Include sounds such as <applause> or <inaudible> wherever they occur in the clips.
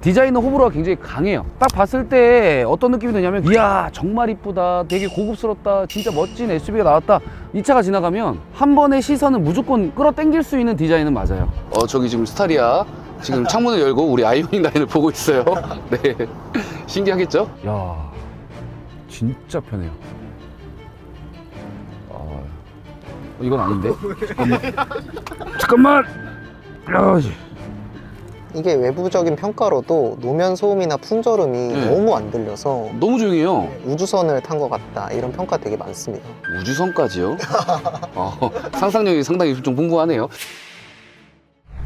디자이너 호불호가 굉장히 강해요. 딱 봤을 때 어떤 느낌이 드냐면 이야 정말 이쁘다. 되게 고급스럽다. 진짜 멋진 SUV가 나왔다. 이 차가 지나가면 한 번의 시선은 무조건 끌어당길 수 있는 디자인은 맞아요. 어 저기 지금 스타리아. 지금 창문을 열고 우리 아이오닉 라인을 보고 있어요. <laughs> 네. 신기하겠죠? 야 진짜 편해요. 아, 이건 아닌데? 잠깐만 <laughs> 잠깐만! 야, 씨. 이게 외부적인 평가로도 노면 소음이나 풍절음이 네. 너무 안 들려서 너무 조용해요 우주선을 탄 것 같다 이런 평가 되게 많습니다. 우주선까지요? 어, 상상력이 상당히 좀 풍부하네요.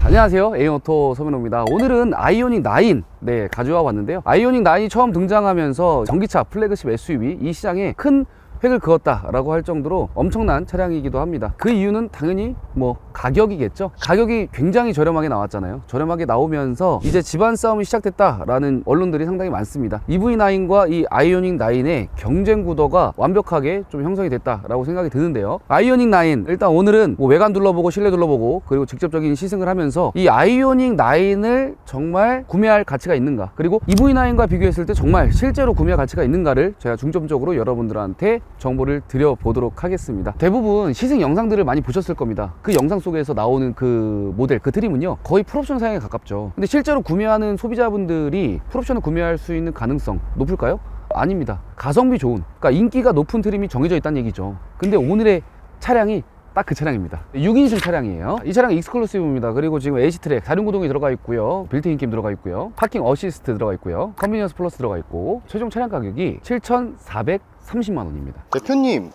안녕하세요. A오토 서면호입니다. 오늘은 아이오닉 9 네, 가져와 봤는데요. 아이오닉 9이 처음 등장하면서 전기차 플래그십 SUV 이 시장에 큰 획을 그었다라고 할 정도로 엄청난 차량이기도 합니다. 그 이유는 당연히 뭐 가격이겠죠. 가격이 굉장히 저렴하게 나왔잖아요. 저렴하게 나오면서 이제 집안 싸움이 시작됐다라는 언론들이 상당히 많습니다. EV9과 이 아이오닉 9의 경쟁 구도가 완벽하게 좀 형성이 됐다라고 생각이 드는데요. 아이오닉 9 일단 오늘은 뭐 외관 둘러보고 실내 둘러보고 그리고 직접적인 시승을 하면서 이 아이오닉 9을 정말 구매할 가치가 있는가 그리고 EV9과 비교했을 때 정말 실제로 구매할 가치가 있는가를 제가 중점적으로 여러분들한테 정보를 드려보도록 하겠습니다. 대부분 시승 영상들을 많이 보셨을 겁니다. 그 영상 속에서 나오는 그 모델, 그 트림은요, 거의 풀옵션 사양에 가깝죠. 근데 실제로 구매하는 소비자분들이 풀옵션을 구매할 수 있는 가능성 높을까요? 아닙니다. 가성비 좋은, 그러니까 인기가 높은 트림이 정해져 있다는 얘기죠. 근데 오늘의 차량이 딱 그 차량입니다. 6인승 차량이에요. 이 차량 익스클루시브입니다. 그리고 지금 H트랙 사륜구동이 들어가 있고요. 빌트인 캠 들어가 있고요. 파킹 어시스트 들어가 있고요. 컨비니언스 플러스 들어가 있고 최종 차량 가격이 7,430만 원입니다. 대표님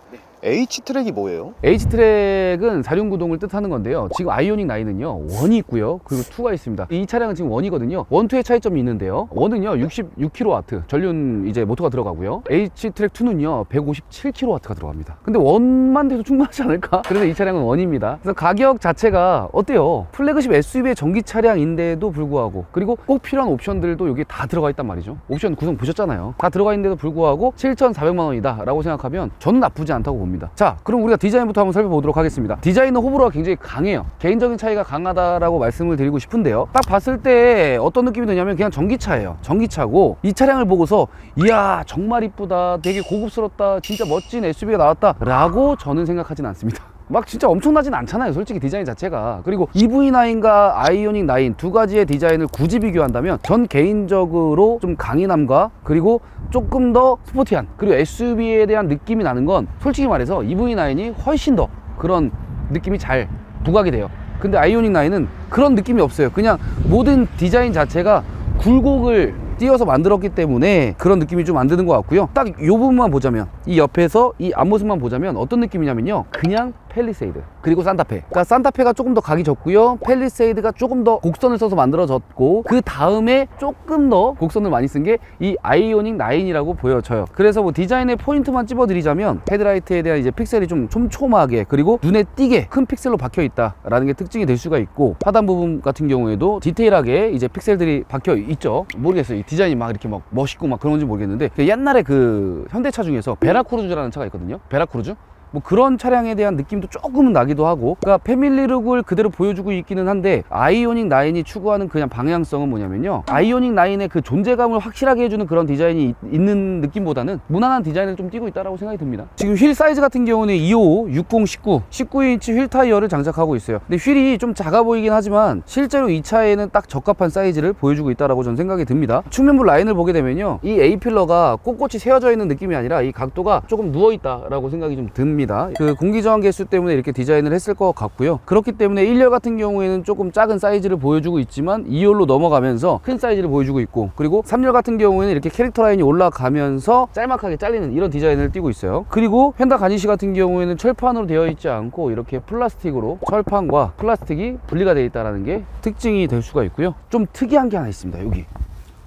H 트랙이 뭐예요? H트랙은 사륜구동을 뜻하는 건데요. 지금 아이오닉 9은요, 원이 있고요. 그리고 2가 있습니다. 이 차량은 지금 원이거든요. 원, 투의 차이점이 있는데요. 원은요, 66kW 전륜 이제 모터가 들어가고요. H트랙 2는요, 157kW가 들어갑니다. 근데 원만 돼도 충분하지 않을까? 그래서 이 차량은 원입니다. 그래서 가격 자체가 어때요? 플래그십 SUV의 전기 차량인데도 불구하고 그리고 꼭 필요한 옵션들도 여기 다 들어가 있단 말이죠. 옵션 구성 보셨잖아요. 다 들어가 있는데도 불구하고 7,400만 원이다 라고 생각하면 저는 나쁘지 않다고 봅니다. 자, 그럼 우리가 디자인부터 한번 살펴보도록 하겠습니다. 디자인은 호불호가 굉장히 강해요. 개인적인 차이가 강하다라고 말씀을 드리고 싶은데요. 딱 봤을 때 어떤 느낌이 드냐면 그냥 전기차예요. 전기차고 이 차량을 보고서 이야 정말 이쁘다, 되게 고급스럽다, 진짜 멋진 SUV가 나왔다 라고 저는 생각하진 않습니다. <laughs> 막 진짜 엄청나진 않잖아요 솔직히 디자인 자체가 그리고 EV9과 아이오닉 9 두 가지의 디자인을 굳이 비교한다면 전 개인적으로 좀 강인함과 그리고 조금 더 스포티한 그리고 SUV에 대한 느낌이 나는 건 솔직히 말해서 EV9이 훨씬 더 그런 느낌이 잘 부각이 돼요. 근데 아이오닉 9은 그런 느낌이 없어요. 그냥 모든 디자인 자체가 굴곡을 띄어서 만들었기 때문에 그런 느낌이 좀 안 드는 것 같고요. 딱 이 부분만 보자면 이 옆에서 이 앞모습만 보자면 어떤 느낌이냐면요. 그냥 펠리세이드 그리고 산타페. 그러니까 산타페가 조금 더 각이 졌고요. 펠리세이드가 조금 더 곡선을 써서 만들어졌고 그 다음에 조금 더 곡선을 많이 쓴 게 이 아이오닉 9이라고 보여져요. 그래서 뭐 디자인의 포인트만 찝어드리자면 헤드라이트에 대한 이제 픽셀이 좀 촘촘하게 그리고 눈에 띄게 큰 픽셀로 박혀 있다라는 게 특징이 될 수가 있고 하단 부분 같은 경우에도 디테일하게 이제 픽셀들이 박혀 있죠. 모르겠어요. 이 디자인이 막 이렇게 막 멋있고 막 그런지 모르겠는데 그 옛날에 그 현대차 중에서 베라크루즈라는 차가 있거든요. 베라크루즈 뭐 그런 차량에 대한 느낌도 조금은 나기도 하고 그러니까 패밀리룩을 그대로 보여주고 있기는 한데 아이오닉 9이 추구하는 그냥 방향성은 뭐냐면요. 아이오닉 9의 그 존재감을 확실하게 해주는 그런 디자인이 있- 있는 느낌보다는 무난한 디자인을 좀 띄고 있다고 생각이 듭니다. 지금 휠 사이즈 같은 경우는 255, 60, 19 19인치 휠 타이어를 장착하고 있어요. 근데 휠이 좀 작아 보이긴 하지만 실제로 이 차에는 딱 적합한 사이즈를 보여주고 있다고 저는 생각이 듭니다. 측면부 라인을 보게 되면요. 이 A필러가 꼿꼿이 세워져 있는 느낌이 아니라 이 각도가 조금 누워 있다라고 생각이 좀 듭니다 그 공기 저항 개수 때문에 이렇게 디자인을 했을 것 같고요. 그렇기 때문에 1열 같은 경우에는 조금 작은 사이즈를 보여주고 있지만 2열로 넘어가면서 큰 사이즈를 보여주고 있고 그리고 3열 같은 경우에는 이렇게 캐릭터 라인이 올라가면서 짤막하게 잘리는 이런 디자인을 띄고 있어요. 그리고 펜다 가니시 같은 경우에는 철판으로 되어 있지 않고 이렇게 플라스틱으로 철판과 플라스틱이 분리가 되어 있다는 게 특징이 될 수가 있고요. 좀 특이한 게 하나 있습니다 여기.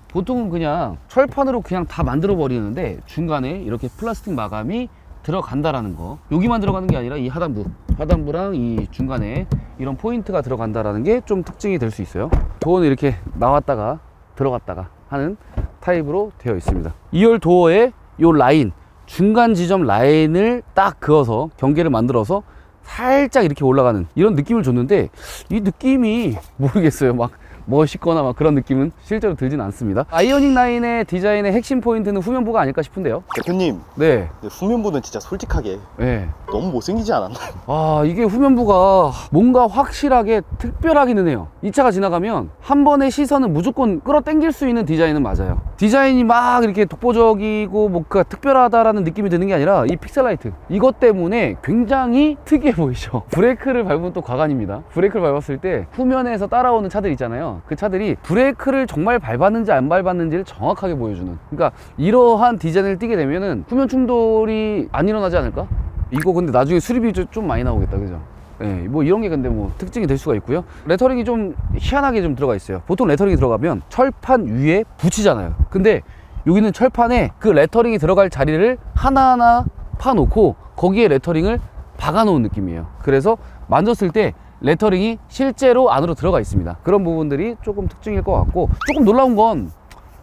보통은 그냥 철판으로 그냥 다 만들어 버리는데 중간에 이렇게 플라스틱 마감이 들어간다라는 거. 여기만 들어가는 게 아니라 이 하단부 하단부랑 이 중간에 이런 포인트가 들어간다라는 게 좀 특징이 될 수 있어요. 도어는 이렇게 나왔다가 들어갔다가 하는 타입으로 되어 있습니다. 2열 도어에 요 라인 중간 지점 라인을 딱 그어서 경계를 만들어서 살짝 이렇게 올라가는 이런 느낌을 줬는데 이 느낌이 모르겠어요. 막 멋있거나 막 그런 느낌은 실제로 들진 않습니다. 아이오닉 9의 디자인의 핵심 포인트는 후면부가 아닐까 싶은데요. 대표님 네, 근데 후면부는 진짜 솔직하게 네. 너무 못생기지 않았나요? 아 이게 후면부가 뭔가 확실하게 특별하기는 해요 이 차가 지나가면 한 번의 시선은 무조건 끌어당길 수 있는 디자인은 맞아요 디자인이 막 이렇게 독보적이고 뭔가 특별하다라는 느낌이 드는 게 아니라 이 픽셀라이트 이것 때문에 굉장히 특이해 보이죠 브레이크를 밟으면 또 과간입니다 브레이크를 밟았을 때 후면에서 따라오는 차들 있잖아요 그 차들이 브레이크를 정말 밟았는지 안 밟았는지를 정확하게 보여주는 그러니까 이러한 디자인을 띠게 되면은 후면 충돌이 안 일어나지 않을까? 이거 근데 나중에 수리비 좀- 좀 많이 나오겠다 그죠? 예, 뭐 이런 게 근데 뭐 특징이 될 수가 있고요. 레터링이 좀 희한하게 좀 들어가 있어요. 보통 레터링이 들어가면 철판 위에 붙이잖아요. 근데 여기는 철판에 그 레터링이 들어갈 자리를 하나하나 파놓고 거기에 레터링을 박아놓은 느낌이에요. 그래서 만졌을 때 레터링이 실제로 안으로 들어가 있습니다. 그런 부분들이 조금 특징일 것 같고 조금 놀라운 건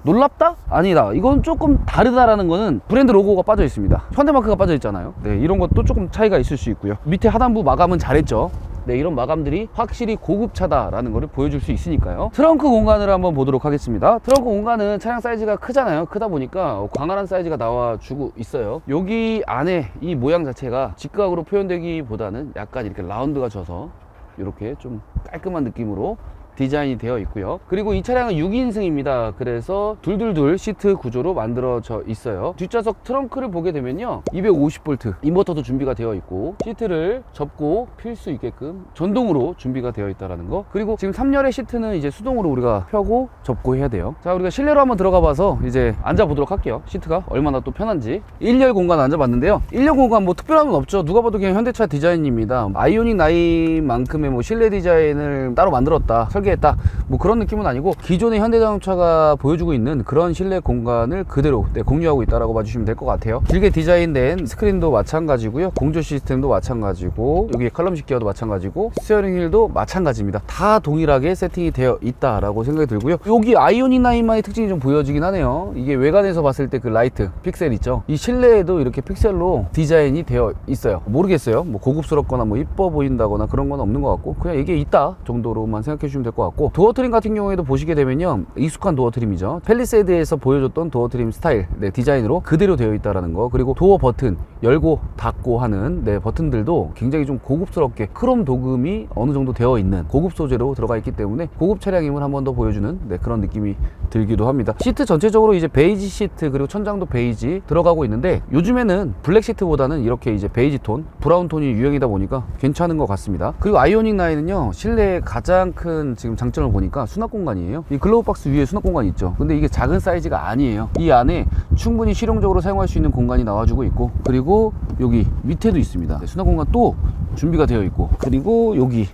놀랍다? 아니다. 이건 조금 다르다라는 거는 브랜드 로고가 빠져 있습니다. 현대마크가 빠져 있잖아요. 네, 이런 것도 조금 차이가 있을 수 있고요. 밑에 하단부 마감은 잘했죠. 네, 이런 마감들이 확실히 고급차다라는 것을 보여줄 수 있으니까요. 트렁크 공간을 한번 보도록 하겠습니다. 트렁크 공간은 차량 사이즈가 크잖아요. 크다 보니까 광활한 사이즈가 나와주고 있어요. 여기 안에 이 모양 자체가 직각으로 표현되기보다는 약간 이렇게 라운드가 져서 이렇게 좀 깔끔한 느낌으로 디자인이 되어 있고요. 그리고 이 차량은 6인승입니다. 그래서 둘둘둘 시트 구조로 만들어져 있어요. 뒷좌석 트렁크를 보게 되면요. 250V 인버터도 준비가 되어 있고 시트를 접고 필 수 있게끔 전동으로 준비가 되어 있다는 거. 그리고 지금 3열의 시트는 이제 수동으로 우리가 펴고 접고 해야 돼요. 자, 우리가 실내로 한번 들어가 봐서 이제 앉아 보도록 할게요. 시트가 얼마나 또 편한지. 1열 공간 앉아 봤는데요. 1열 공간 뭐 특별한 건 없죠. 누가 봐도 그냥 현대차 디자인입니다. 아이오닉 9만큼의 뭐 실내 디자인을 따로 만들었다. 설계 했다. 뭐 그런 느낌은 아니고 기존의 현대자동차가 보여주고 있는 그런 실내 공간을 그대로 네, 공유하고 있다라고 봐주시면 될 것 같아요. 길게 디자인된 스크린도 마찬가지고요. 공조 시스템도 마찬가지고 여기 칼럼식 기어도 마찬가지고 스티어링 휠도 마찬가지입니다. 다 동일하게 세팅이 되어 있다라고 생각이 들고요. 여기 아이오닉 9만의 특징이 좀 보여지긴 하네요. 이게 외관에서 봤을 때 그 라이트 픽셀 있죠. 이 실내에도 이렇게 픽셀로 디자인이 되어 있어요. 모르겠어요. 뭐 고급스럽거나 뭐 이뻐 보인다거나 그런 건 없는 것 같고 그냥 이게 있다 정도로만 생각해 주시면 될 것 같고 도어 트림 같은 경우에도 보시게 되면요 익숙한 도어 트림이죠. 펠리세이드에서 보여줬던 도어 트림 스타일 네, 디자인으로 그대로 되어 있다라는 거 그리고 도어 버튼 열고 닫고 하는 네, 버튼들도 굉장히 좀 고급스럽게 크롬 도금이 어느 정도 되어 있는 고급 소재로 들어가 있기 때문에 고급 차량임을 한 번 더 보여주는 네, 그런 느낌이 들기도 합니다. 시트 전체적으로 이제 베이지 시트 그리고 천장도 베이지 들어가고 있는데 요즘에는 블랙 시트보다는 이렇게 이제 베이지 톤, 브라운 톤이 유행이다 보니까 괜찮은 것 같습니다. 그리고 아이오닉 9은요 실내 가장 큰 지금 장점을 보니까 수납 공간이에요. 이 글로우 박스 위에 수납 공간이 있죠. 근데 이게 작은 사이즈가 아니에요. 이 안에 충분히 실용적으로 사용할 수 있는 공간이 나와주고 있고 그리고 여기 밑에도 있습니다. 네, 수납 공간 또 준비가 되어 있고 그리고 여기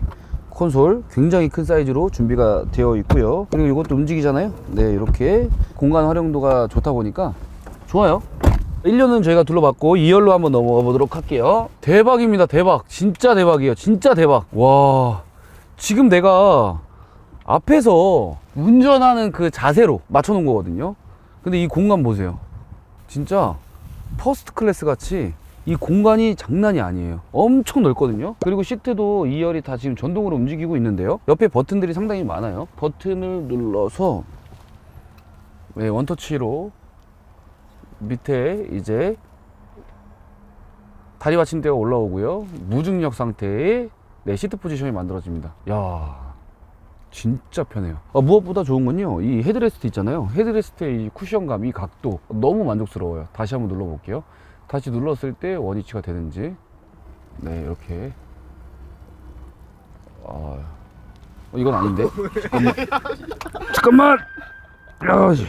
콘솔 굉장히 큰 사이즈로 준비가 되어 있고요. 그리고 이것도 움직이잖아요. 네, 이렇게 공간 활용도가 좋다 보니까 좋아요. 1년은 저희가 둘러봤고 2열로 한번 넘어가 보도록 할게요. 대박입니다. 대박. 진짜 대박이에요. 진짜 대박. 와. 지금 내가 앞에서 운전하는 그 자세로 맞춰 놓은 거거든요. 근데 이 공간 보세요. 진짜 퍼스트 클래스 같이 이 공간이 장난이 아니에요. 엄청 넓거든요. 그리고 시트도 2열이 다 지금 전동으로 움직이고 있는데요. 옆에 버튼들이 상당히 많아요. 버튼을 눌러서 네, 원터치로 밑에 이제 다리 받침대가 올라오고요. 무중력 상태의 네, 시트 포지션이 만들어집니다. 야, 진짜 편해요. 아, 무엇보다 좋은 건요. 이 헤드레스트 있잖아요. 헤드레스트의 이 쿠션감, 이 각도 너무 만족스러워요. 다시 한번 눌러 볼게요. 다시 눌렀을 때 원위치가 되는지 네 이렇게 아 어, 이건 아닌데 <laughs> 잠깐만 잠깐만 야, 씨.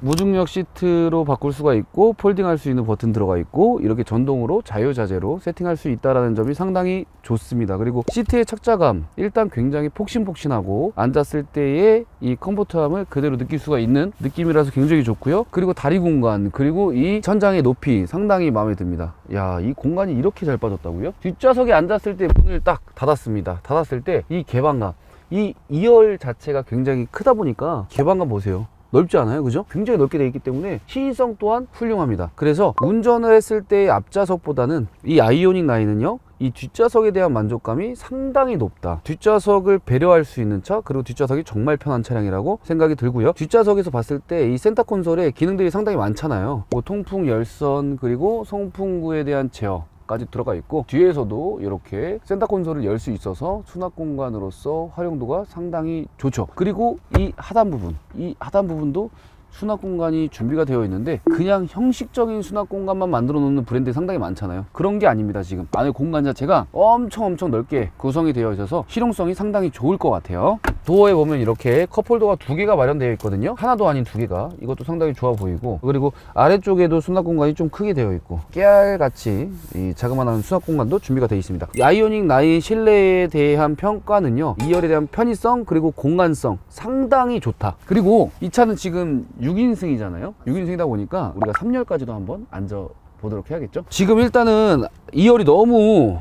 무중력 시트로 바꿀 수가 있고 폴딩할 수 있는 버튼 들어가 있고 이렇게 전동으로 자유자재로 세팅할 수 있다는 점이 상당히 좋습니다. 그리고 시트의 착자감 일단 굉장히 폭신폭신하고 앉았을 때의 이 컴포트함을 그대로 느낄 수가 있는 느낌이라서 굉장히 좋고요. 그리고 다리 공간 그리고 이 천장의 높이 상당히 마음에 듭니다. 야, 이 공간이 이렇게 잘 빠졌다고요? 뒷좌석에 앉았을 때 문을 딱 닫았습니다. 닫았을 때 이 개방감 이 2열 자체가 굉장히 크다 보니까 개방감 보세요. 넓지 않아요 그죠? 굉장히 넓게 되어 있기 때문에 시인성 또한 훌륭합니다. 그래서 운전을 했을 때의 앞좌석보다는 이 아이오닉 9은요 이 뒷좌석에 대한 만족감이 상당히 높다. 뒷좌석을 배려할 수 있는 차 그리고 뒷좌석이 정말 편한 차량이라고 생각이 들고요. 뒷좌석에서 봤을 때 이 센터 콘솔에 기능들이 상당히 많잖아요. 뭐 통풍 열선 그리고 송풍구에 대한 제어 까지 들어가 있고 뒤에서도 이렇게 센터 콘솔을 열 수 있어서 수납 공간으로서 활용도가 상당히 좋죠. 그리고 이 하단 부분 이 하단 부분도 수납 공간이 준비가 되어 있는데 그냥 형식적인 수납 공간만 만들어 놓는 브랜드 상당히 많잖아요. 그런 게 아닙니다 지금. 안에 공간 자체가 엄청 엄청 넓게 구성이 되어 있어서 실용성이 상당히 좋을 것 같아요. 도어에 보면 이렇게 컵홀더가 두 개가 마련되어 있거든요. 하나도 아닌 두 개가. 이것도 상당히 좋아 보이고. 그리고 아래쪽에도 수납 공간이 좀 크게 되어 있고 깨알같이 이 자그마한 수납 공간도 준비가 되어 있습니다. 이 아이오닉 9 실내에 대한 평가는요 2열에 대한 편의성 그리고 공간성 상당히 좋다. 그리고 이 차는 지금 6인승이잖아요 6인승이다 보니까 우리가 3열까지도 한번 앉아 보도록 해야겠죠 지금 일단은 2열이 너무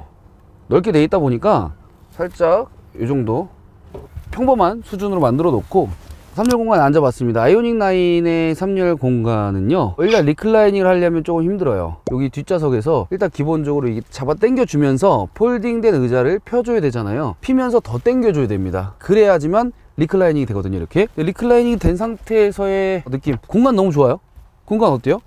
넓게 돼 있다 보니까 살짝 이 정도 평범한 수준으로 만들어 놓고 3열 공간에 앉아봤습니다. 아이오닉 9의 3열 공간은요. 일단 리클라이닝을 하려면 조금 힘들어요. 여기 뒷좌석에서 일단 기본적으로 이게 잡아 당겨 주면서 폴딩된 의자를 펴줘야 되잖아요. 피면서 더 당겨 줘야 됩니다. 그래야지만 리클라이닝이 되거든요. 이렇게 리클라이닝이 된 상태에서의 느낌 공간 너무 좋아요. 공간 어때요?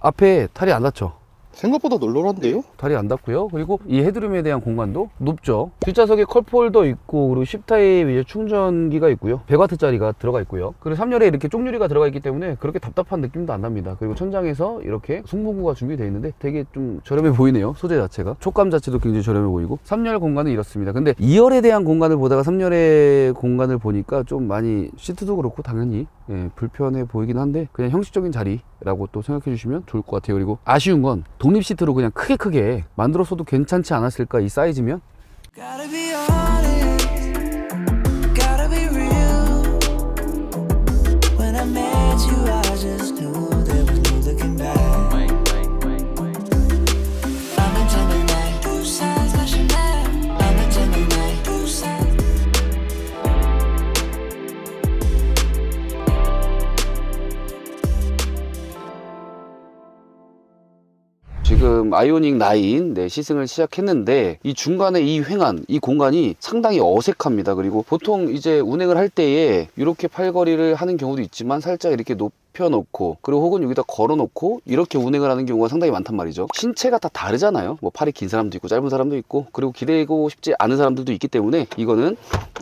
앞에 탈이 안 닿죠? 생각보다 널널한데요? 다리 안 닿고요. 그리고 이 헤드룸에 대한 공간도 높죠. 뒷좌석에 컵홀더 있고 그리고 10타입 이제 충전기가 있고요. 100W짜리가 들어가 있고요. 그리고 3열에 이렇게 쪽유리가 들어가 있기 때문에 그렇게 답답한 느낌도 안 납니다. 그리고 천장에서 이렇게 승부구가 준비되어 있는데 되게 좀 저렴해 보이네요. 소재 자체가. 촉감 자체도 굉장히 저렴해 보이고 3열 공간은 이렇습니다. 근데 2열에 대한 공간을 보다가 3열의 공간을 보니까 좀 많이 시트도 그렇고 당연히 예, 불편해 보이긴 한데 그냥 형식적인 자리라고 또 생각해 주시면 좋을 것 같아요. 그리고 아쉬운 건 독립 시트로 그냥 크게 크게 만들었어도 괜찮지 않았을까 이 사이즈면 지금 아이오닉 9 네, 시승을 시작했는데 이 중간에 이 횡한 이 공간이 상당히 어색합니다. 그리고 보통 이제 운행을 할 때에 이렇게 팔걸이를 하는 경우도 있지만 살짝 이렇게 높여놓고 그리고 혹은 여기다 걸어놓고 이렇게 운행을 하는 경우가 상당히 많단 말이죠. 신체가 다 다르잖아요. 뭐 팔이 긴 사람도 있고 짧은 사람도 있고 그리고 기대고 싶지 않은 사람들도 있기 때문에 이거는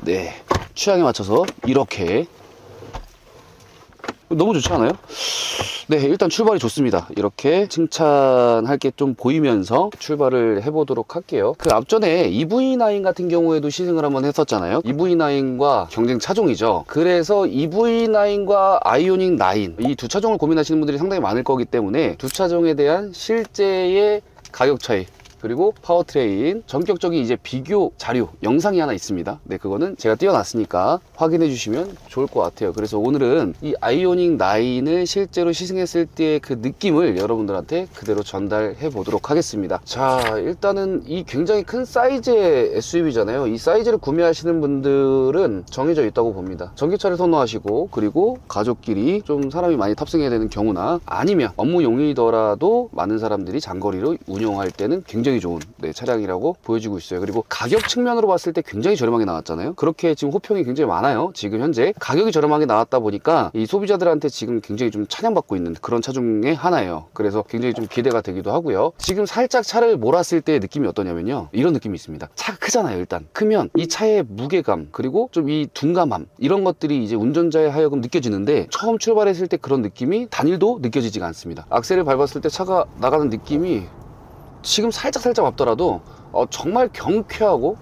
네 취향에 맞춰서 이렇게 너무 좋지 않아요? 네, 일단 출발이 좋습니다. 이렇게 칭찬할 게 좀 보이면서 출발을 해보도록 할게요. 그 앞전에 EV9 같은 경우에도 시승을 한번 했었잖아요. EV9과 경쟁 차종이죠. 그래서 EV9과 아이오닉 9, 이 두 차종을 고민하시는 분들이 상당히 많을 거기 때문에 두 차종에 대한 실제의 가격 차이, 그리고 파워트레인 전격적인 이제 비교 자료 영상이 하나 있습니다. 네 그거는 제가 띄워놨으니까 확인해 주시면 좋을 것 같아요. 그래서 오늘은 이 아이오닉 9을 실제로 시승했을 때의 그 느낌을 여러분들한테 그대로 전달해 보도록 하겠습니다. 자 일단은 이 굉장히 큰 사이즈의 SUV잖아요. 이 사이즈를 구매하시는 분들은 정해져 있다고 봅니다. 전기차를 선호하시고 그리고 가족끼리 좀 사람이 많이 탑승해야 되는 경우나 아니면 업무용이더라도 많은 사람들이 장거리로 운용할 때는 굉장히 좋은 네, 차량이라고 보여지고 있어요. 그리고 가격 측면으로 봤을 때 굉장히 저렴하게 나왔잖아요. 그렇게 지금 호평이 굉장히 많아요. 지금 현재 가격이 저렴하게 나왔다 보니까 이 소비자들한테 지금 굉장히 좀 찬양받고 있는 그런 차 중에 하나예요. 그래서 굉장히 좀 기대가 되기도 하고요. 지금 살짝 차를 몰았을 때의 느낌이 어떠냐면요. 이런 느낌이 있습니다. 차가 크잖아요. 일단 크면 이 차의 무게감 그리고 좀 이 둔감함 이런 것들이 이제 운전자에 하여금 느껴지는데 처음 출발했을 때 그런 느낌이 단일도 느껴지지가 않습니다. 악셀을 밟았을 때 차가 나가는 느낌이 지금 살짝 살짝 앞더라도 어, 정말 경쾌하고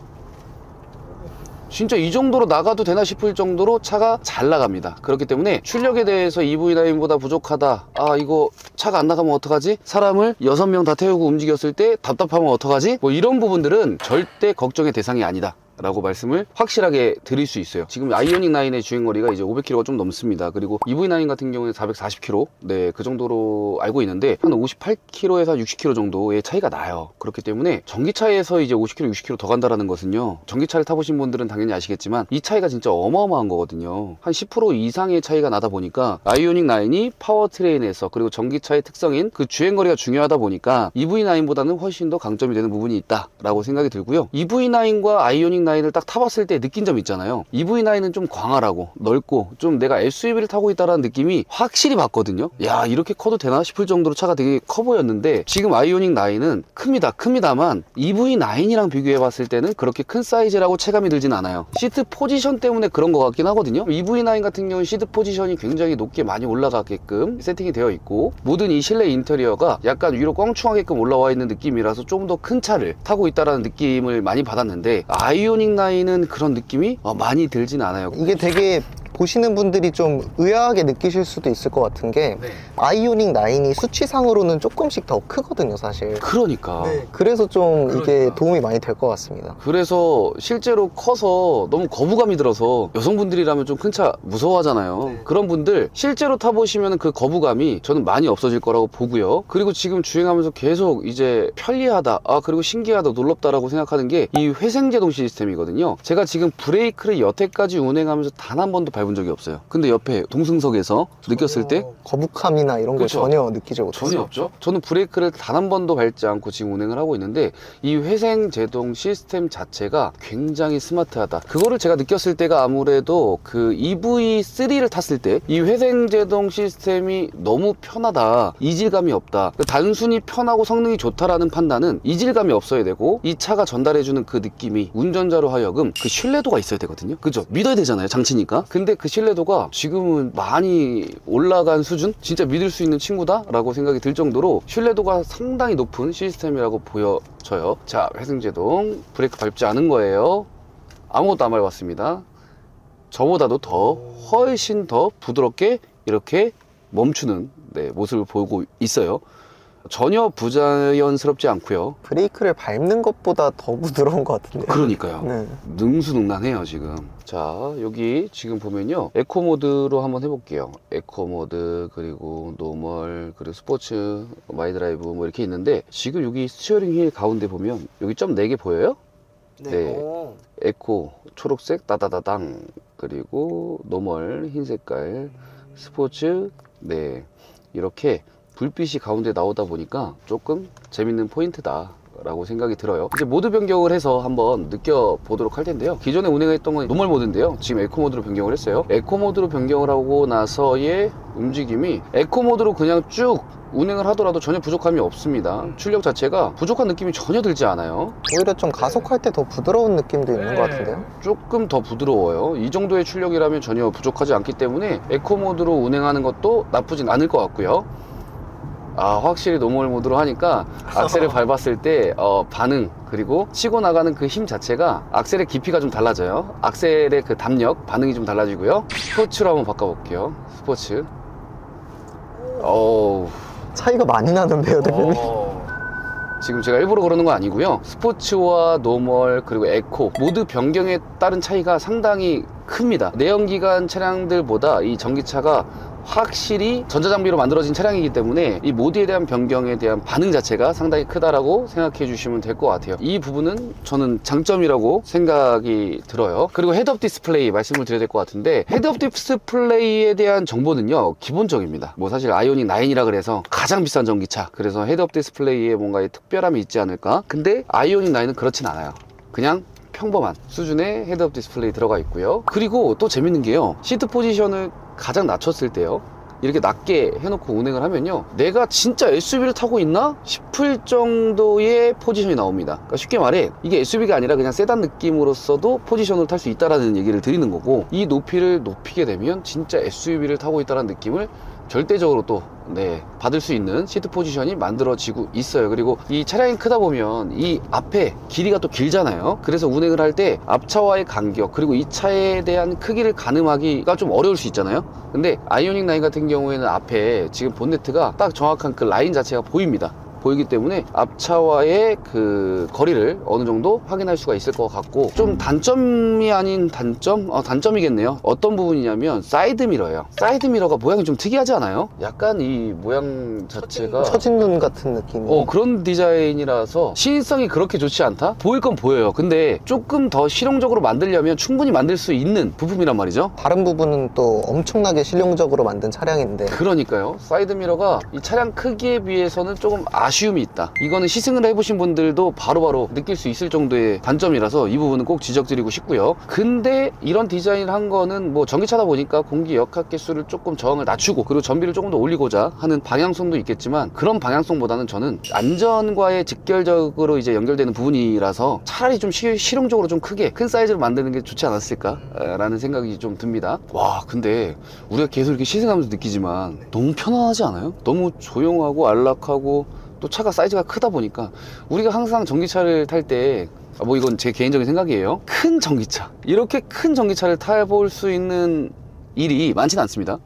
진짜 이 정도로 나가도 되나 싶을 정도로 차가 잘 나갑니다. 그렇기 때문에 출력에 대해서 EV9보다 부족하다. 아, 이거 차가 안 나가면 어떡하지? 사람을 6명 다 태우고 움직였을 때 답답하면 어떡하지? 뭐 이런 부분들은 절대 걱정의 대상이 아니다. 라고 말씀을 확실하게 드릴 수 있어요. 지금 아이오닉 9의 주행거리가 이제 500km가 좀 넘습니다. 그리고 EV9 같은 경우는 440km, 네, 그 정도로 알고 있는데 한 58km에서 60km 정도의 차이가 나요. 그렇기 때문에 전기차에서 이제 50km, 60km 더 간다라는 것은요. 전기차를 타보신 분들은 당연히 아시겠지만 이 차이가 진짜 어마어마한 거거든요. 한 10% 이상의 차이가 나다 보니까 아이오닉 9이 파워트레인에서 그리고 전기차의 특성인 그 주행거리가 중요하다 보니까 EV9보다는 훨씬 더 강점이 되는 부분이 있다 라고 생각이 들고요. EV9과 아이오닉 9을 딱 타봤을 때 느낀 점 있잖아요. EV9은 좀 광활하고 넓고 좀 내가 SUV를 타고 있다는 느낌이 확실히 받거든요. 야 이렇게 커도 되나 싶을 정도로 차가 되게 커 보였는데 지금 아이오닉 9은 큽니다. 큽니다만 EV9이랑 비교해 봤을 때는 그렇게 큰 사이즈라고 체감이 들진 않아요. 시트 포지션 때문에 그런 것 같긴 하거든요. EV9 같은 경우는 시트 포지션이 굉장히 높게 많이 올라가게끔 세팅이 되어 있고 모든 이 실내 인테리어가 약간 위로 껑충하게끔 올라와 있는 느낌이라서 좀 더 큰 차를 타고 있다라는 느낌을 많이 받았는데 아이오닉 9은 그런 느낌이 어, 많이 들진 않아요. 이게 되게 보시는 분들이 좀 의아하게 느끼실 수도 있을 것 같은 게 아이오닉 9이 수치상으로는 조금씩 더 크거든요, 사실. 그러니까. 그래서 좀 이게 그러니까. 도움이 많이 될 것 같습니다. 그래서 실제로 커서 너무 거부감이 들어서 여성분들이라면 좀 큰 차 무서워하잖아요. 그런 분들 실제로 타보시면 그 거부감이 저는 많이 없어질 거라고 보고요. 그리고 지금 주행하면서 계속 이제 편리하다, 아, 그리고 신기하다, 놀랍다라고 생각하는 게 이 회생제동 시스템이거든요. 제가 지금 브레이크를 여태까지 운행하면서 단 한 번도 밟은 적이 없어요. 근데 옆에 동승석에서 느꼈을 때 거북함이나 이런 걸 그쵸. 전혀 느끼지 못했어요. 전혀 없죠. 저는 브레이크를 단 한 번도 밟지 않고 지금 운행을 하고 있는데 이 회생 제동 시스템 자체가 굉장히 스마트하다. 그거를 제가 느꼈을 때가 아무래도 그 EV3를 탔을 때 이 회생 제동 시스템이 너무 편하다. 이질감이 없다. 그 단순히 편하고 성능이 좋다라는 판단은 이질감이 없어야 되고 이 차가 전달해주는 그 느낌이 운전자로 하여금 그 신뢰도가 있어야 되거든요. 그죠? 믿어야 되잖아요. 장치니까. 근데 그 신뢰도가 지금은 많이 올라간 수준? 진짜 믿을 수 있는 친구다 라고 생각이 들 정도로 신뢰도가 상당히 높은 시스템이라고 보여져요. 자, 회생제동 브레이크 밟지 않은 거예요. 아무것도 안 밟았습니다. 저보다도 더 훨씬 더 부드럽게 이렇게 멈추는 네, 모습을 보고 있어요. 전혀 부자연스럽지 않고요. 브레이크를 밟는 것보다 더 부드러운 것 같은데요. 그러니까요. 네. 능수능란해요 지금 자 여기 지금 보면요 에코 모드로 한번 해볼게요 에코 모드 그리고 노멀 그리고 스포츠 마이 드라이브 뭐 이렇게 있는데 지금 여기 스티어링 휠 가운데 보면 여기 점 4개 보여요? 네. 에코 초록색 따다다당 그리고 노멀 흰 색깔 스포츠 네 이렇게 불빛이 가운데 나오다 보니까 조금 재밌는 포인트다 라고 생각이 들어요. 이제 모드 변경을 해서 한번 느껴보도록 할 텐데요. 기존에 운행했던 건 노멀 모드인데요. 지금 에코 모드로 변경을 했어요. 에코 모드로 변경을 하고 나서의 움직임이 에코 모드로 그냥 쭉 운행을 하더라도 전혀 부족함이 없습니다. 출력 자체가 부족한 느낌이 전혀 들지 않아요. 오히려 좀 가속할 때 더 부드러운 느낌도 있는 것 같은데요. 조금 더 부드러워요. 이 정도의 출력이라면 전혀 부족하지 않기 때문에 에코 모드로 운행하는 것도 나쁘진 않을 것 같고요. 아, 확실히 노멀 모드로 하니까 악셀을 <laughs> 밟았을 때 어, 반응 그리고 치고 나가는 그 힘 자체가 악셀의 깊이가 좀 달라져요. 악셀의 그 담력 반응이 좀 달라지고요. 스포츠로 한번 바꿔볼게요. 스포츠. 어우. 차이가 많이 나는데요, 대표님. 어. 지금 제가 일부러 그러는 건 아니고요. 스포츠와 노멀 그리고 에코 모두 변경에 따른 차이가 상당히 큽니다. 내연기관 차량들보다 이 전기차가 확실히 전자장비로 만들어진 차량이기 때문에 이 모드에 대한 변경에 대한 반응 자체가 상당히 크다라고 생각해 주시면 될 것 같아요. 이 부분은 저는 장점이라고 생각이 들어요. 그리고 헤드업 디스플레이 말씀을 드려야 될 것 같은데 헤드업 디스플레이에 대한 정보는요 기본적입니다. 뭐 사실 아이오닉 9이라 그래서 가장 비싼 전기차 그래서 헤드업 디스플레이에 뭔가의 특별함이 있지 않을까? 근데 아이오닉 9은 그렇진 않아요. 그냥 평범한 수준의 헤드업 디스플레이 들어가 있고요. 그리고 또 재밌는 게요. 시트 포지션을 가장 낮췄을 때요. 이렇게 낮게 해놓고 운행을 하면요. 내가 진짜 SUV를 타고 있나? 싶을 정도의 포지션이 나옵니다. 그러니까 쉽게 말해, 이게 SUV가 아니라 그냥 세단 느낌으로서도 포지션을 탈수 있다라는 얘기를 드리는 거고, 이 높이를 높이게 되면 진짜 SUV를 타고 있다는 느낌을 절대적으로 또 네, 받을 수 있는 시트 포지션이 만들어지고 있어요. 그리고 이 차량이 크다 보면 이 앞에 길이가 또 길잖아요. 그래서 운행을 할 때 앞차와의 간격 그리고 이 차에 대한 크기를 가늠하기가 좀 어려울 수 있잖아요. 근데 아이오닉 9 같은 경우에는 앞에 지금 본네트가 딱 정확한 그 라인 자체가 보입니다. 보이기 때문에 앞차와의 그 거리를 어느 정도 확인할 수가 있을 것 같고 좀 단점이 아닌 단점? 어, 단점이겠네요. 어떤 부분이냐면 사이드 미러예요. 사이드 미러가 모양이 좀 특이하지 않아요? 약간 이 모양 자체가 처진 눈 같은 느낌이. 어 그런 디자인이라서 시인성이 그렇게 좋지 않다? 보일 건 보여요. 근데 조금 더 실용적으로 만들려면 충분히 만들 수 있는 부품이란 말이죠. 다른 부분은 또 엄청나게 실용적으로 만든 차량인데 그러니까요. 사이드 미러가 이 차량 크기에 비해서는 조금 아쉬 움이 있다. 이거는 시승을 해보신 분들도 바로 바로 느낄 수 있을 정도의 단점이라서 이 부분은 꼭 지적드리고 싶고요. 근데 이런 디자인을 한 거는 뭐 전기차다 보니까 공기 역학계수를 조금 저항을 낮추고 그리고 전비를 조금 더 올리고자 하는 방향성도 있겠지만 그런 방향성보다는 저는 안전과의 직결적으로 이제 연결되는 부분이라서 차라리 좀 시- 실용적으로 좀 크게 큰 사이즈로 만드는 게 좋지 않았을까라는 생각이 좀 듭니다. 와 근데 우리가 계속 이렇게 시승하면서 느끼지만 너무 편안하지 않아요? 너무 조용하고 안락하고 또 차가 사이즈가 크다 보니까 우리가 항상 전기차를 탈때 아, 뭐 이건 제 개인적인 생각이에요. 큰 전기차 이렇게 큰 전기차를 타볼 수 있는 일이 많지는 않습니다.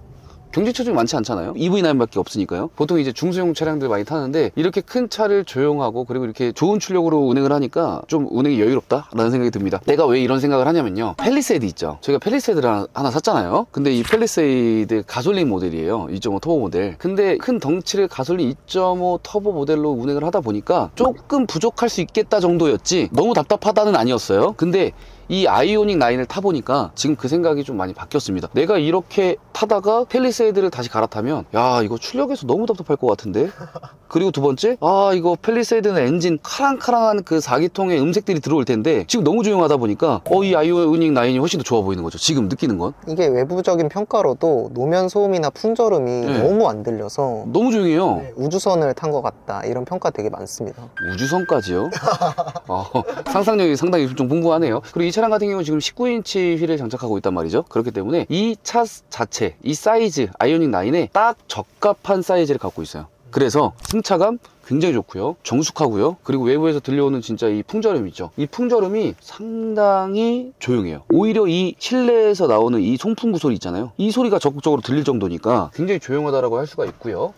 중에 많지 않잖아요. EV9밖에 없으니까요. 보통 이제 중소형 차량들 많이 타는데 이렇게 큰 차를 조용하고 그리고 이렇게 좋은 출력으로 운행을 하니까 좀 운행이 여유롭다라는 생각이 듭니다. 내가 왜 이런 생각을 하냐면요. 펠리세이드 있죠. 저희가 펠리세이드를 하나, 하나 샀잖아요. 근데 이 펠리세이드 가솔린 모델이에요. 2.5 터보 모델. 근데 큰 덩치를 가솔린 2.5 터보 모델로 운행을 하다 보니까 조금 부족할 수 있겠다 정도였지 너무 답답하다는 아니었어요. 근데 이 아이오닉 9을 타보니까 지금 그 생각이 좀 많이 바뀌었습니다. 내가 이렇게 타다가 펠리세이드를 다시 갈아타면 야 이거 출력에서 너무 답답할 것 같은데 <laughs> 그리고 두 번째 아 이거 펠리세이드는 엔진 카랑카랑한 그 4기통의 음색들이 들어올 텐데 지금 너무 조용하다 보니까 어 이 아이오닉 9이 훨씬 더 좋아 보이는 거죠. 지금 느끼는 건 이게 외부적인 평가로도 노면 소음이나 풍절음이 네. 너무 안 들려서 너무 조용해요. 네, 우주선을 탄 것 같다 이런 평가 되게 많습니다. 우주선까지요? <laughs> 어, 상상력이 상당히 좀 풍부하네요. 그리고 이 차량 같은 경우는 지금 19인치 휠을 장착하고 있단 말이죠. 그렇기 때문에 이 차 자체, 이 사이즈, 아이오닉 9에 딱 적합한 사이즈를 갖고 있어요. 그래서 승차감 굉장히 좋고요. 정숙하고요. 그리고 외부에서 들려오는 진짜 이 풍절음 있죠. 이 풍절음이 상당히 조용해요. 오히려 이 실내에서 나오는 이 송풍구 소리 있잖아요. 이 소리가 적극적으로 들릴 정도니까 굉장히 조용하다라고 할 수가 있고요.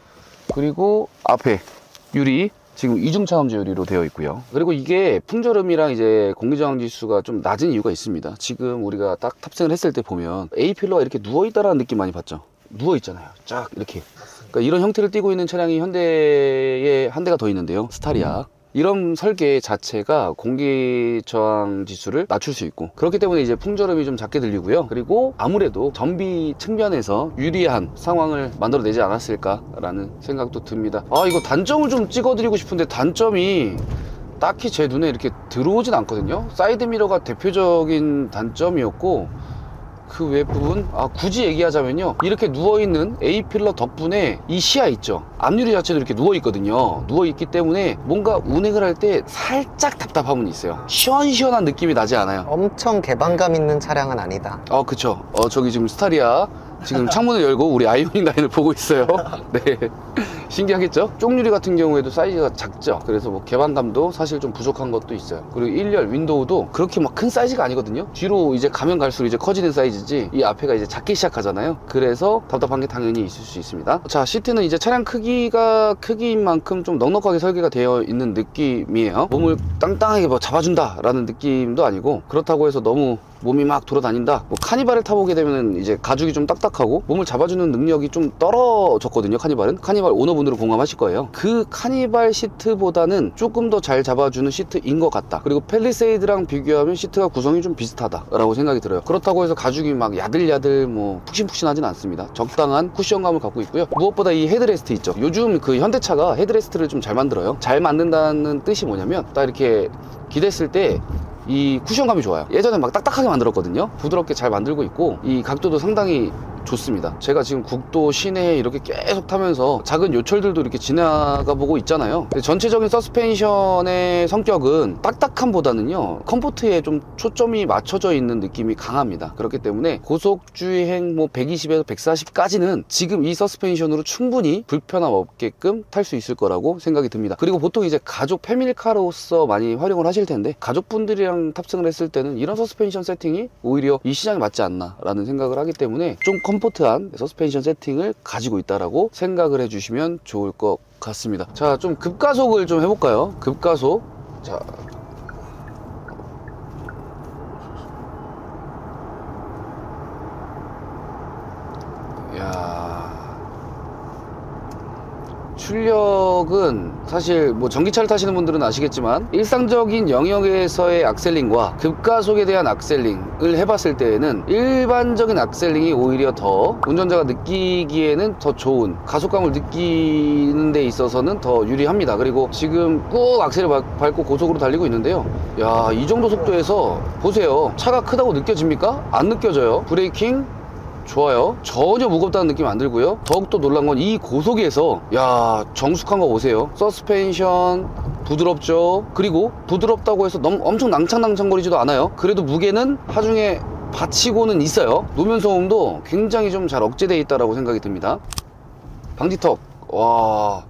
그리고 앞에 유리 지금 이중 차음제 유리로 되어 있고요. 그리고 이게 풍절음이랑 이제 공기저항 지수가 좀 낮은 이유가 있습니다. 지금 우리가 딱 탑승을 했을 때 보면 A 필러가 이렇게 누워 있다라는 느낌 많이 받죠. 누워 있잖아요. 쫙 이렇게. 그러니까 이런 형태를 띠고 있는 차량이 현대에 한 대가 더 있는데요. 스타리아. 이런 설계 자체가 공기 저항 지수를 낮출 수 있고 그렇기 때문에 이제 풍절음이 좀 작게 들리고요. 그리고 아무래도 전비 측면에서 유리한 상황을 만들어내지 않았을까라는 생각도 듭니다. 아 이거 단점을 좀 찍어드리고 싶은데 단점이 딱히 제 눈에 이렇게 들어오진 않거든요. 사이드 미러가 대표적인 단점이었고 그외 부분 아 굳이 얘기하자면요. 이렇게 누워있는 A 필러 덕분에 이 시야 있죠. 앞유리 자체도 이렇게 누워있거든요. 누워있기 때문에 뭔가 운행을 할 때 살짝 답답함은 있어요. 시원시원한 느낌이 나지 않아요. 엄청 개방감 있는 차량은 아니다. 어 그쵸. 어 저기 지금 스타리아 지금 창문을 열고 우리 아이오닉 라인을 보고 있어요. 네. 신기하겠죠? 쪽유리 같은 경우에도 사이즈가 작죠? 그래서 뭐 개방감도 사실 좀 부족한 것도 있어요. 그리고 1열 윈도우도 그렇게 막 큰 사이즈가 아니거든요? 뒤로 이제 가면 갈수록 이제 커지는 사이즈지 이 앞에가 이제 작기 시작하잖아요? 그래서 답답한 게 당연히 있을 수 있습니다. 자 시트는 이제 차량 크기가 크기인 만큼 좀 넉넉하게 설계가 되어 있는 느낌이에요. 몸을 땅땅하게 뭐 잡아준다 라는 느낌도 아니고 그렇다고 해서 너무 몸이 막 돌아다닌다. 뭐 카니발을 타보게 되면 이제 가죽이 좀 딱딱하고 몸을 잡아주는 능력이 좀 떨어졌거든요. 카니발은 카니발 오너분들은 공감하실 거예요. 그 카니발 시트보다는 조금 더 잘 잡아주는 시트인 것 같다. 그리고 펠리세이드랑 비교하면 시트가 구성이 좀 비슷하다 라고 생각이 들어요. 그렇다고 해서 가죽이 막 야들야들 뭐 푹신푹신하진 않습니다. 적당한 쿠션감을 갖고 있고요. 무엇보다 이 헤드레스트 있죠. 요즘 그 현대차가 헤드레스트를 좀 잘 만들어요. 잘 만든다는 뜻이 뭐냐면 딱 이렇게 기댔을 때 이 쿠션감이 좋아요. 예전에 막 딱딱하게 만들었거든요. 부드럽게 잘 만들고 있고 이 각도도 상당히 좋습니다. 제가 지금 국도 시내에 이렇게 계속 타면서 작은 요철들도 이렇게 지나가 보고 있잖아요. 전체적인 서스펜션의 성격은 딱딱함보다는요 컴포트에 좀 초점이 맞춰져 있는 느낌이 강합니다. 그렇기 때문에 고속 주행 뭐 120에서 140까지는 지금 이 서스펜션으로 충분히 불편함 없게끔 탈 수 있을 거라고 생각이 듭니다. 그리고 보통 이제 가족 패밀리카로서 많이 활용을 하실 텐데 가족분들이랑 탑승을 했을 때는 이런 서스펜션 세팅이 오히려 이 시장에 맞지 않나라는 생각을 하기 때문에 좀 컴 포트한 서스펜션 세팅을 가지고 있다라고 생각을 해주시면 좋을 것 같습니다. 자, 좀 급가속을 좀 해볼까요? 급가속. 자. 야. 출력은 사실 뭐 전기차를 타시는 분들은 아시겠지만 일상적인 영역에서의 악셀링과 급가속에 대한 악셀링을 해봤을 때에는 일반적인 악셀링이 오히려 더 운전자가 느끼기에는 더 좋은 가속감을 느끼는 데 있어서는 더 유리합니다. 그리고 지금 꾹 악셀을 밟- 밟고 고속으로 달리고 있는데요. 야, 이 정도 속도에서 보세요. 차가 크다고 느껴집니까? 안 느껴져요. 브레이킹 좋아요. 전혀 무겁다는 느낌 안 들고요. 더욱더 놀란 건 이 고속에서 야 정숙한 거 보세요. 서스펜션 부드럽죠. 그리고 부드럽다고 해서 너무 엄청 낭창낭창거리지도 않아요. 그래도 무게는 하중에 받치고는 있어요. 노면 소음도 굉장히 좀 잘 억제되어 있다라고 생각이 듭니다. 방지턱 와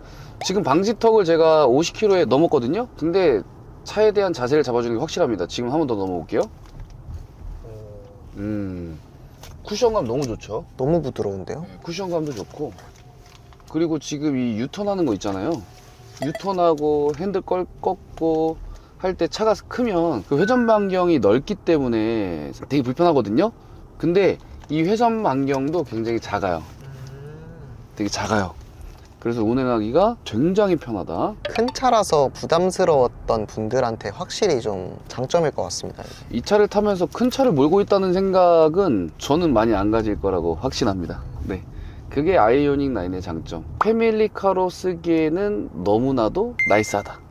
지금 방지턱을 제가 50km에 넘었거든요. 근데 차에 대한 자세를 잡아주는 게 확실합니다. 지금 한 번 더 넘어볼게요. 음 쿠션감 너무 좋죠. 너무 부드러운데요? 네, 쿠션감도 좋고. 그리고 지금 이 유턴하는 거 있잖아요. 유턴하고 핸들 걸 꺾고 할 때 차가 크면 그 회전 반경이 넓기 때문에 되게 불편하거든요? 근데 이 회전 반경도 굉장히 작아요. 되게 작아요 그래서 운행하기가 굉장히 편하다 큰 차라서 부담스러웠던 분들한테 확실히 좀 장점일 것 같습니다. 이 차를 타면서 큰 차를 몰고 있다는 생각은 저는 많이 안 가질 거라고 확신합니다. 네. 그게 아이오닉 9의 장점. 패밀리카로 쓰기에는 너무나도 나이스하다.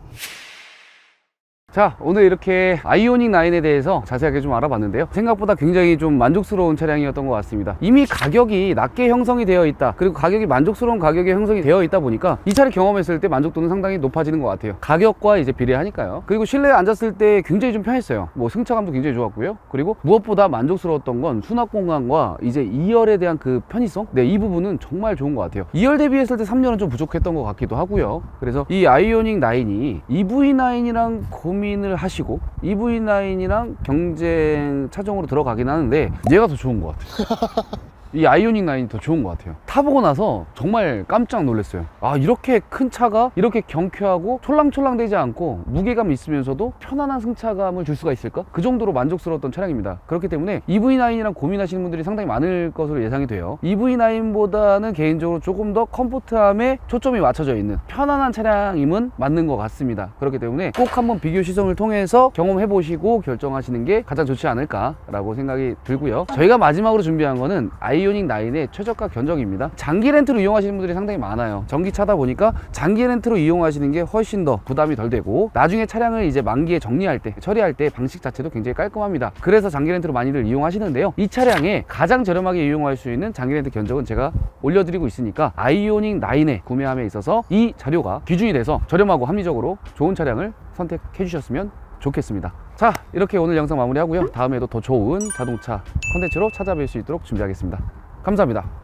자 오늘 이렇게 아이오닉 9에 대해서 자세하게 좀 알아봤는데요. 생각보다 굉장히 좀 만족스러운 차량이었던 것 같습니다. 이미 가격이 낮게 형성이 되어 있다. 그리고 가격이 만족스러운 가격에 형성이 되어 있다 보니까 이 차를 경험했을 때 만족도는 상당히 높아지는 것 같아요. 가격과 이제 비례하니까요. 그리고 실내에 앉았을 때 굉장히 좀 편했어요. 뭐 승차감도 굉장히 좋았고요. 그리고 무엇보다 만족스러웠던 건 수납 공간과 이제 2열에 대한 그 편의성? 네이 부분은 정말 좋은 것 같아요. 2열 대비했을 때 3열은 좀 부족했던 것 같기도 하고요. 그래서 이 아이오닉 9이 EV9이랑 고민 을 하시고 EV9이랑 경쟁 차종으로 들어가긴 하는데 얘가 더 좋은 것 같아요 <laughs> 이 아이오닉 9이 더 좋은 것 같아요. 타보고 나서 정말 깜짝 놀랐어요. 아 이렇게 큰 차가 이렇게 경쾌하고 촐랑촐랑 되지 않고 무게감 있으면서도 편안한 승차감을 줄 수가 있을까? 그 정도로 만족스러웠던 차량입니다. 그렇기 때문에 EV9이랑 고민하시는 분들이 상당히 많을 것으로 예상이 돼요. EV9보다는 개인적으로 조금 더 컴포트함에 초점이 맞춰져 있는 편안한 차량임은 맞는 것 같습니다. 그렇기 때문에 꼭 한번 비교 시승을 통해서 경험해 보시고 결정하시는 게 가장 좋지 않을까 라고 생각이 들고요. 저희가 마지막으로 준비한 거는 아이 오닉 9의 최저가 견적입니다. 장기 렌트로 이용하시는 분들이 상당히 많아요. 전기차다 보니까 장기 렌트로 이용하시는 게 훨씬 더 부담이 덜 되고 나중에 차량을 이제 만기에 정리할 때 처리할 때 방식 자체도 굉장히 깔끔합니다. 그래서 장기 렌트로 많이들 이용하시는데요. 이 차량에 가장 저렴하게 이용할 수 있는 장기 렌트 견적은 제가 올려드리고 있으니까 아이오닉 9에 구매함에 있어서 이 자료가 기준이 돼서 저렴하고 합리적으로 좋은 차량을 선택해 주셨으면 좋겠습니다. 자, 이렇게 오늘 영상 마무리하고요. 다음에도 더 좋은 자동차 컨텐츠로 찾아뵐 수 있도록 준비하겠습니다. 감사합니다.